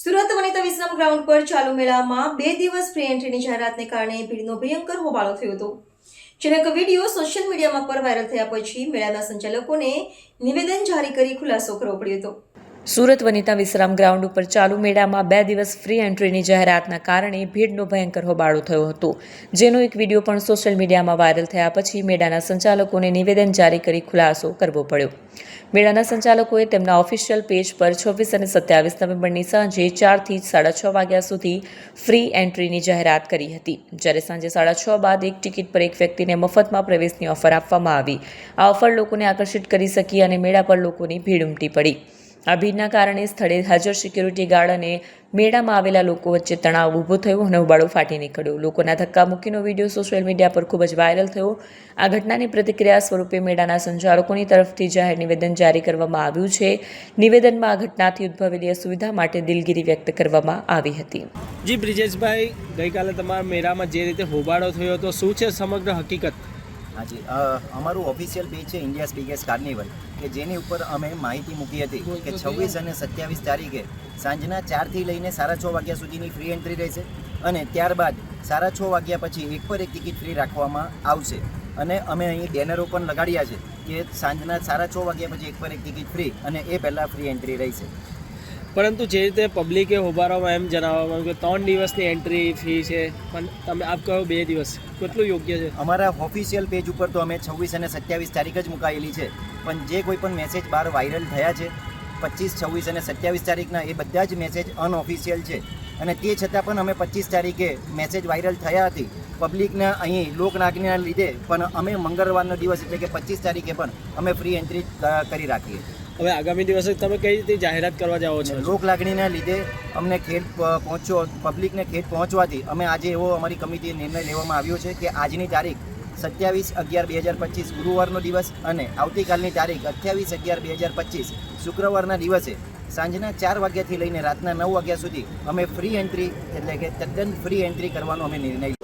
સુરત વનિતા વિશ્રામ ગ્રાઉન્ડ પર ચાલુ મેળામાં બે દિવસ ફ્રી એન્ટ્રીની જાહેરાતને કારણે ભીડનો ભયંકર હોબાળો થયો હતો. જેનો વીડિયો સોશિયલ મીડિયામાં પર વાયરલ થયા પછી મેળાના સંચાલકોને નિવેદન જારી કરી ખુલાસો કરવો પડ્યો હતો. સુરત વનિતા વિશ્રામ ગ્રાઉન્ડ ઉપર ચાલુ મેળામાં બે દિવસ ફ્રી એન્ટ્રીની જાહેરાતના કારણે ભીડનો ભયંકર હોબાળો થયો હતો. જેનો એક વીડિયો પણ સોશિયલ મીડિયામાં વાયરલ થયા પછી મેળાના સંચાલકોને નિવેદન જારી કરી ખુલાસો કરવો પડ્યો. મેળાના સંચાલકોએ તેમના ઓફિશિયલ પેજ પર છવ્વીસ અને સત્યાવીસ નવેમ્બરની સાંજે ચારથી સાડા છ વાગ્યા સુધી ફ્રી એન્ટ્રીની જાહેરાત કરી હતી. જ્યારે સાંજે સાડા છ બાદ એક ટિકિટ પર એક વ્યક્તિને મફતમાં પ્રવેશની ઓફર આપવામાં આવી. આ ઓફર લોકોને આકર્ષિત કરી શકી અને મેળા પર લોકોની ભીડ ઉમટી પડી. આ ભીડના કારણે સ્થળે હાજર સિક્યુરિટી ગાર્ડ અને મેળામાં આવેલા લોકો વચ્ચે તણાવ ઊભો થયો અને ઉબાળો ફાટી નીકળ્યો. લોકોના ધક્કા મૂકીનો વીડિયો સોશિયલ મીડિયા પર ખૂબ જ વાયરલ થયો. આ ઘટનાની પ્રતિક્રિયા સ્વરૂપે મેળાના સંચાલકોની તરફથી જાહેર નિવેદન જારી કરવામાં આવ્યું છે. નિવેદનમાં આ ઘટનાથી ઉદ્ભવેલી અસુવિધા માટે દિલગીરી વ્યક્ત કરવામાં આવી હતી. જી, બ્રિજેશભાઈ, ગઈકાલે તમારા મેળામાં જે રીતે હોબાળો થયો હતો, શું છે સમગ્ર હકીકત? હાજી. અમારું ઓફિશિયલ પેજ છે ઇન્ડિયાઝ બિગેસ્ટ કાર્નિવલ કે જેની ઉપર અમે માહિતી મૂકી હતી કે છવ્વીસ અને સત્યાવીસ તારીખે સાંજના ચારથી લઈને સાડા છ વાગ્યા સુધીની ફ્રી એન્ટ્રી રહેશે અને ત્યારબાદ સાડા છ વાગ્યા પછી એક પર એક ટિકિટ ફ્રી રાખવામાં આવશે. અને અમે અહીં બેનરો પણ લગાડ્યા છે કે સાંજના સાડા છ વાગ્યા પછી એક પર એક ટિકિટ ફ્રી અને એ પહેલાં ફ્રી એન્ટ્રી રહેશે. પરંતુ જે રીતે પબ્લિકે હોબાળવામાં એમ જણાવવામાં આવ્યું કે ત્રણ દિવસની એન્ટ્રી ફી છે, પણ તમે આપ કહો બે દિવસ, કેટલું યોગ્ય છે? અમારા ઓફિશિયલ પેજ ઉપર તો અમે છવ્વીસ અને સત્યાવીસ તારીખ જ મુકાયેલી છે, પણ જે કોઈ પણ મેસેજ બહાર વાયરલ થયા છે, પચીસ, છવ્વીસ અને સત્યાવીસ તારીખના એ બધા જ મેસેજ અનઓફિશિયલ છે. અને તે છતાં પણ અમે પચીસ તારીખે મેસેજ વાયરલ થયા હતી. પબ્લિકના અહીં લોકનાગના લીધે પણ અમે મંગળવારનો દિવસ એટલે કે પચીસ તારીખે પણ અમે ફ્રી એન્ટ્રી કરી રાખીએ. હવે આગામી દિવસે તમે કઈ રીતે જાહેરાત કરવા જાઓ છો? લોક લાગણીના લીધે અમને ખેડ પહોંચ્યો પબ્લિકને ખેડ પહોંચવાથી અમે આજે એવો અમારી કમિટીએ નિર્ણય લેવામાં આવ્યો છે કે આજની તારીખ સત્યાવીસ અગિયાર બે હજાર પચીસ ગુરુવારનો દિવસ અને આવતીકાલની તારીખ અઠ્યાવીસ અગિયાર બે હજાર પચીસ શુક્રવારના દિવસે સાંજના ચાર વાગ્યાથી લઈને રાતના નવ વાગ્યા સુધી અમે ફ્રી એન્ટ્રી એટલે કે તદ્દન ફ્રી એન્ટ્રી કરવાનો અમે નિર્ણય